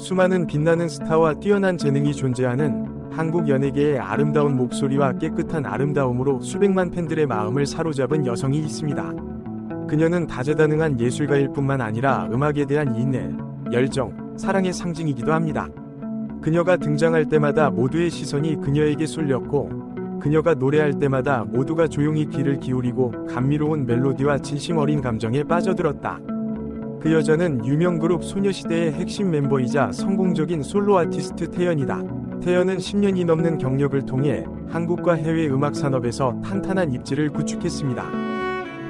수많은 빛나는 스타와 뛰어난 재능이 존재하는 한국 연예계의 아름다운 목소리와 깨끗한 아름다움으로 수백만 팬들의 마음을 사로잡은 여성이 있습니다. 그녀는 다재다능한 예술가일 뿐만 아니라 음악에 대한 인내, 열정, 사랑의 상징이기도 합니다. 그녀가 등장할 때마다 모두의 시선이 그녀에게 쏠렸고, 그녀가 노래할 때마다 모두가 조용히 귀를 기울이고 감미로운 멜로디와 진심 어린 감정에 빠져들었다. 그 여자는 유명 그룹 소녀시대의 핵심 멤버이자 성공적인 솔로 아티스트 태연이다. 태연은 10년이 넘는 경력을 통해 한국과 해외 음악 산업에서 탄탄한 입지를 구축했습니다.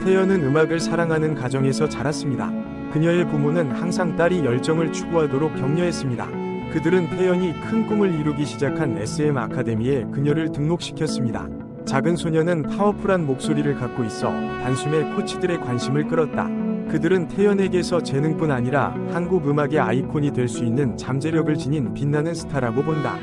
태연은 음악을 사랑하는 가정에서 자랐습니다. 그녀의 부모는 항상 딸이 열정을 추구하도록 격려했습니다. 그들은 태연이 큰 꿈을 이루기 시작한 SM 아카데미에 그녀를 등록시켰습니다. 작은 소녀는 파워풀한 목소리를 갖고 있어 단숨에 코치들의 관심을 끌었다. 그들은 태연에게서 재능뿐 아니라 한국 음악의 아이콘이 될 수 있는 잠재력을 지닌 빛나는 스타라고 본다.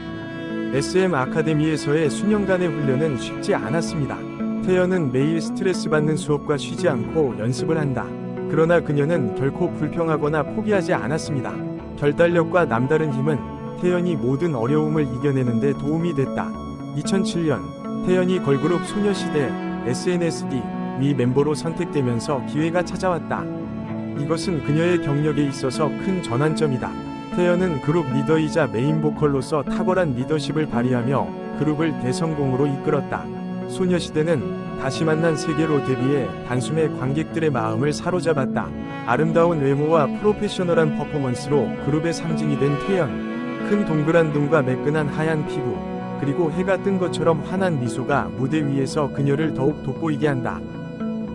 SM 아카데미에서의 수년간의 훈련은 쉽지 않았습니다. 태연은 매일 스트레스 받는 수업과 쉬지 않고 연습을 한다. 그러나 그녀는 결코 불평하거나 포기하지 않았습니다. 결단력과 남다른 힘은 태연이 모든 어려움을 이겨내는 데 도움이 됐다. 2007년 태연이 걸그룹 소녀시대 SNSD 위 멤버로 선택되면서 기회가 찾아왔다. 이것은 그녀의 경력에 있어서 큰 전환점이다. 태연은 그룹 리더이자 메인 보컬로서 탁월한 리더십을 발휘하며 그룹을 대성공으로 이끌었다. 소녀시대는 다시 만난 세계로 데뷔해 단숨에 관객들의 마음을 사로잡았다. 아름다운 외모와 프로페셔널한 퍼포먼스로 그룹의 상징이 된 태연. 큰 동그란 눈과 매끈한 하얀 피부, 그리고 해가 뜬 것처럼 환한 미소가 무대 위에서 그녀를 더욱 돋보이게 한다.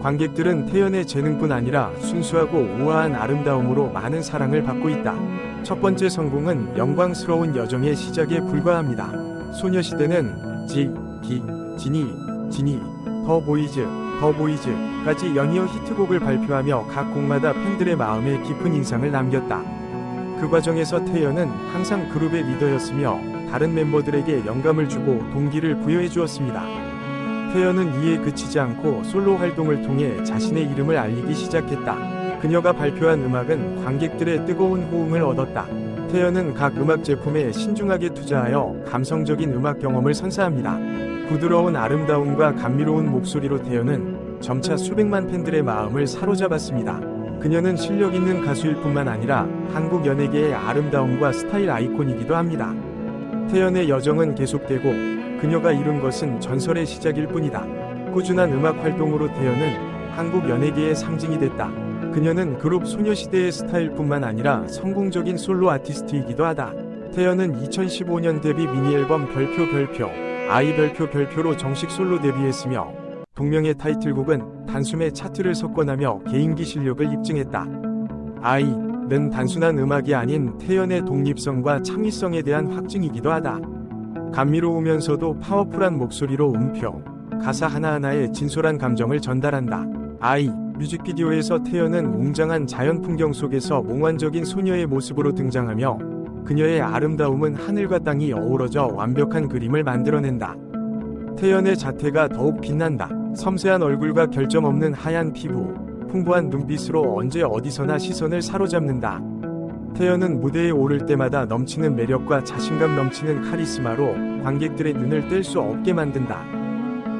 관객들은 태연의 재능뿐 아니라 순수하고 우아한 아름다움으로 많은 사랑을 받고 있다. 첫 번째 성공은 영광스러운 여정의 시작에 불과합니다. 소녀시대는 지, 기, 지니, 지니, 더 보이즈, 더 보이즈까지 연이어 히트곡을 발표하며 각 곡마다 팬들의 마음에 깊은 인상을 남겼다. 그 과정에서 태연은 항상 그룹의 리더였으며 다른 멤버들에게 영감을 주고 동기를 부여해 주었습니다. 태연은 이에 그치지 않고 솔로 활동을 통해 자신의 이름을 알리기 시작했다. 그녀가 발표한 음악은 관객들의 뜨거운 호응을 얻었다. 태연은 각 음악 제품에 신중하게 투자하여 감성적인 음악 경험을 선사합니다. 부드러운 아름다움과 감미로운 목소리로 태연은 점차 수백만 팬들의 마음을 사로잡았습니다. 그녀는 실력 있는 가수일 뿐만 아니라 한국 연예계의 아름다움과 스타일 아이콘이기도 합니다. 태연의 여정은 계속되고 그녀가 이룬 것은 전설의 시작일 뿐이다. 꾸준한 음악 활동으로 태연은 한국 연예계의 상징이 됐다. 그녀는 그룹 소녀시대의 스타일뿐만 아니라 성공적인 솔로 아티스트이기도 하다. 태연은 2015년 데뷔 미니 앨범 별표 별표, 아이 별표 별표로 정식 솔로 데뷔했으며 동명의 타이틀곡은 단숨에 차트를 석권하며 개인기 실력을 입증했다. 아이는 단순한 음악이 아닌 태연의 독립성과 창의성에 대한 확증이기도 하다. 감미로우면서도 파워풀한 목소리로 음표, 가사 하나하나에 진솔한 감정을 전달한다. 아이, 뮤직비디오에서 태연은 웅장한 자연 풍경 속에서 몽환적인 소녀의 모습으로 등장하며 그녀의 아름다움은 하늘과 땅이 어우러져 완벽한 그림을 만들어낸다. 태연의 자태가 더욱 빛난다. 섬세한 얼굴과 결점 없는 하얀 피부, 풍부한 눈빛으로 언제 어디서나 시선을 사로잡는다. 태연은 무대에 오를 때마다 넘치는 매력과 자신감 넘치는 카리스마로 관객들의 눈을 뗄 수 없게 만든다.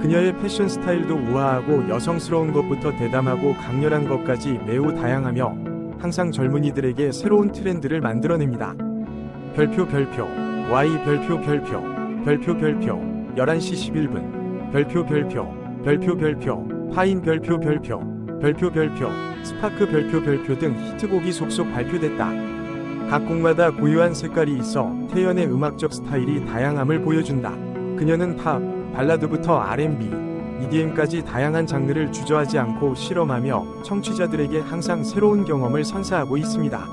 그녀의 패션 스타일도 우아하고 여성스러운 것부터 대담하고 강렬한 것까지 매우 다양하며 항상 젊은이들에게 새로운 트렌드를 만들어냅니다. 별표 별표 Y 별표 별표 별표 별표 11시 11분 별표 별표 별표 별표 파인 별표 별표 별표 별표 스파크 별표 별표 등 히트곡이 속속 발표됐다. 각 곡마다 고유한 색깔이 있어 태연의 음악적 스타일이 다양함을 보여준다. 그녀는 팝, 발라드부터 R&B, EDM까지 다양한 장르를 주저하지 않고 실험하며 청취자들에게 항상 새로운 경험을 선사하고 있습니다.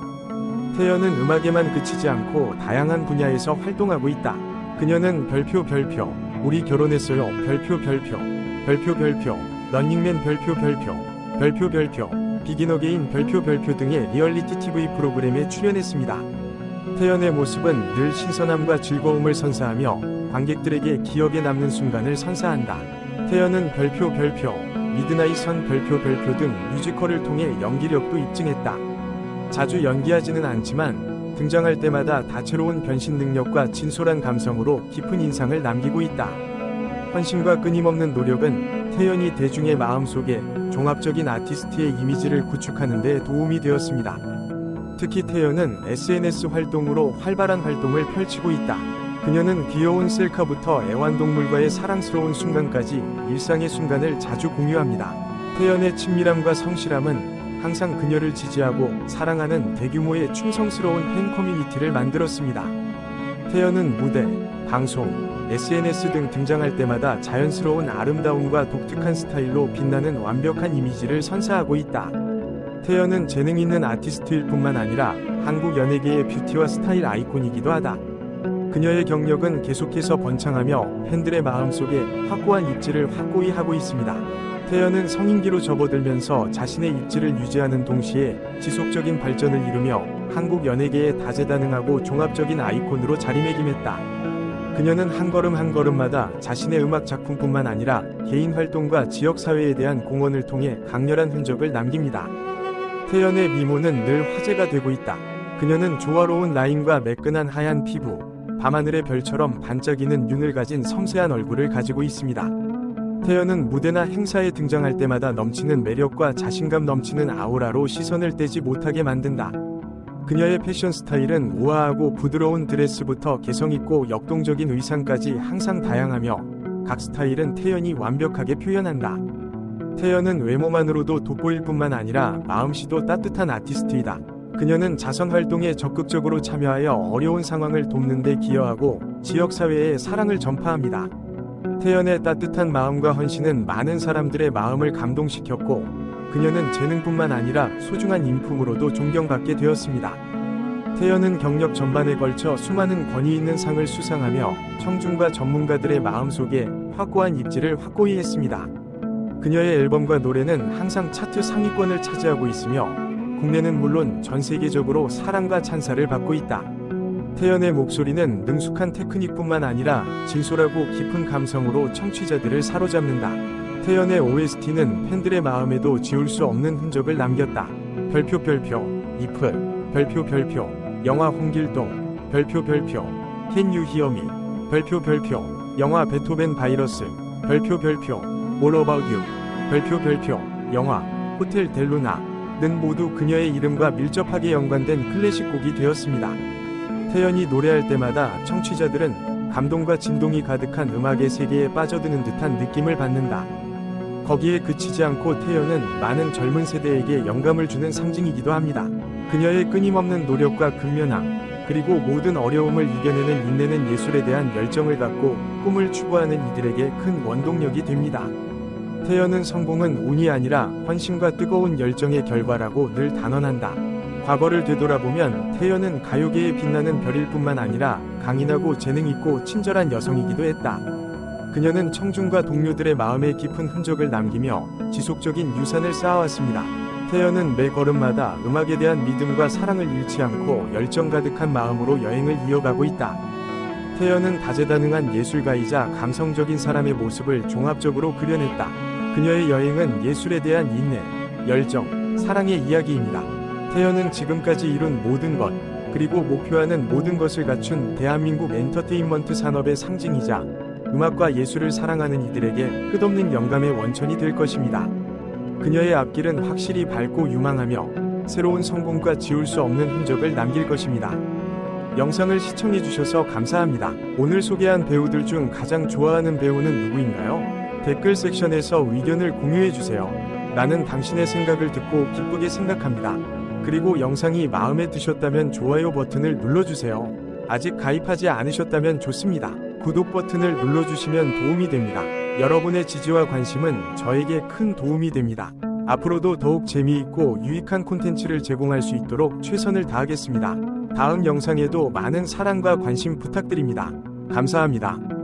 태연은 음악에만 그치지 않고 다양한 분야에서 활동하고 있다. 그녀는 별표 별표, 우리 결혼했어요 별표 별표, 별표 별표, 런닝맨 별표 별표, 별표 별표, 비긴 어게인 별표 별표 등의 리얼리티 TV 프로그램에 출연했습니다. 태연의 모습은 늘 신선함과 즐거움을 선사하며 관객들에게 기억에 남는 순간을 선사한다. 태연은 별표 별표, 미드나잇 선 별표 별표 등 뮤지컬을 통해 연기력도 입증했다. 자주 연기하지는 않지만 등장할 때마다 다채로운 변신 능력과 진솔한 감성으로 깊은 인상을 남기고 있다. 헌신과 끊임없는 노력은 태연이 대중의 마음속에 종합적인 아티스트의 이미지를 구축하는 데 도움이 되었습니다. 특히 태연은 SNS 활동으로 활발한 활동을 펼치고 있다. 그녀는 귀여운 셀카부터 애완동물과의 사랑스러운 순간까지 일상의 순간을 자주 공유합니다. 태연의 친밀함과 성실함은 항상 그녀를 지지하고 사랑하는 대규모의 충성스러운 팬 커뮤니티를 만들었습니다. 태연은 무대, 방송, SNS 등 등장할 때마다 자연스러운 아름다움과 독특한 스타일로 빛나는 완벽한 이미지를 선사하고 있다. 태연은 재능 있는 아티스트일 뿐만 아니라 한국 연예계의 뷰티와 스타일 아이콘이기도 하다. 그녀의 경력은 계속해서 번창하며 팬들의 마음속에 확고한 입지를 확고히 하고 있습니다. 태연은 성인기로 접어들면서 자신의 입지를 유지하는 동시에 지속적인 발전을 이루며 한국 연예계의 다재다능하고 종합적인 아이콘으로 자리매김했다. 그녀는 한 걸음 한 걸음마다 자신의 음악 작품뿐만 아니라 개인 활동과 지역 사회에 대한 공헌을 통해 강렬한 흔적을 남깁니다. 태연의 미모는 늘 화제가 되고 있다. 그녀는 조화로운 라인과 매끈한 하얀 피부, 밤하늘의 별처럼 반짝이는 윤을 가진 섬세한 얼굴을 가지고 있습니다. 태연은 무대나 행사에 등장할 때마다 넘치는 매력과 자신감 넘치는 아우라로 시선을 떼지 못하게 만든다. 그녀의 패션 스타일은 우아하고 부드러운 드레스부터 개성있고 역동적인 의상까지 항상 다양하며 각 스타일은 태연이 완벽하게 표현한다. 태연은 외모만으로도 돋보일 뿐만 아니라 마음씨도 따뜻한 아티스트이다. 그녀는 자선 활동에 적극적으로 참여하여 어려운 상황을 돕는 데 기여하고 지역사회에 사랑을 전파합니다. 태연의 따뜻한 마음과 헌신은 많은 사람들의 마음을 감동시켰고 그녀는 재능뿐만 아니라 소중한 인품으로도 존경받게 되었습니다. 태연은 경력 전반에 걸쳐 수많은 권위 있는 상을 수상하며 청중과 전문가들의 마음속에 확고한 입지를 확고히 했습니다. 그녀의 앨범과 노래는 항상 차트 상위권을 차지하고 있으며 국내는 물론 전 세계적으로 사랑과 찬사를 받고 있다. 태연의 목소리는 능숙한 테크닉뿐만 아니라 진솔하고 깊은 감성으로 청취자들을 사로잡는다. 태연의 OST는 팬들의 마음에도 지울 수 없는 흔적을 남겼다. 별표 별표 이프 별표 별표 영화 홍길동 별표 별표 Can You 별표 별표 영화 베토벤 바이러스 별표 별표 All About 별표 별표 영화 호텔 델루나 는 모두 그녀의 이름과 밀접하게 연관된 클래식 곡이 되었습니다. 태연이 노래할 때마다 청취자들은 감동과 진동이 가득한 음악의 세계에 빠져드는 듯한 느낌을 받는다. 거기에 그치지 않고 태연은 많은 젊은 세대에게 영감을 주는 상징이기도 합니다. 그녀의 끊임없는 노력과 근면함, 그리고 모든 어려움을 이겨내는 인내는 예술에 대한 열정을 갖고 꿈을 추구하는 이들에게 큰 원동력이 됩니다. 태연은 성공은 운이 아니라 헌신과 뜨거운 열정의 결과라고 늘 단언한다. 과거를 되돌아보면 태연은 가요계에 빛나는 별일 뿐만 아니라 강인하고 재능있고 친절한 여성이기도 했다. 그녀는 청중과 동료들의 마음에 깊은 흔적을 남기며 지속적인 유산을 쌓아왔습니다. 태연은 매 걸음마다 음악에 대한 믿음과 사랑을 잃지 않고 열정 가득한 마음으로 여행을 이어가고 있다. 태연은 다재다능한 예술가이자 감성적인 사람의 모습을 종합적으로 그려냈다. 그녀의 여행은 예술에 대한 인내, 열정, 사랑의 이야기입니다. 태연은 지금까지 이룬 모든 것, 그리고 목표하는 모든 것을 갖춘 대한민국 엔터테인먼트 산업의 상징이자 음악과 예술을 사랑하는 이들에게 끝없는 영감의 원천이 될 것입니다. 그녀의 앞길은 확실히 밝고 유망하며 새로운 성공과 지울 수 없는 흔적을 남길 것입니다. 영상을 시청해주셔서 감사합니다. 오늘 소개한 배우들 중 가장 좋아하는 배우는 누구인가요? 댓글 섹션에서 의견을 공유해주세요. 나는 당신의 생각을 듣고 기쁘게 생각합니다. 그리고 영상이 마음에 드셨다면 좋아요 버튼을 눌러주세요. 아직 가입하지 않으셨다면 좋습니다. 구독 버튼을 눌러주시면 도움이 됩니다. 여러분의 지지와 관심은 저에게 큰 도움이 됩니다. 앞으로도 더욱 재미있고 유익한 콘텐츠를 제공할 수 있도록 최선을 다하겠습니다. 다음 영상에도 많은 사랑과 관심 부탁드립니다. 감사합니다.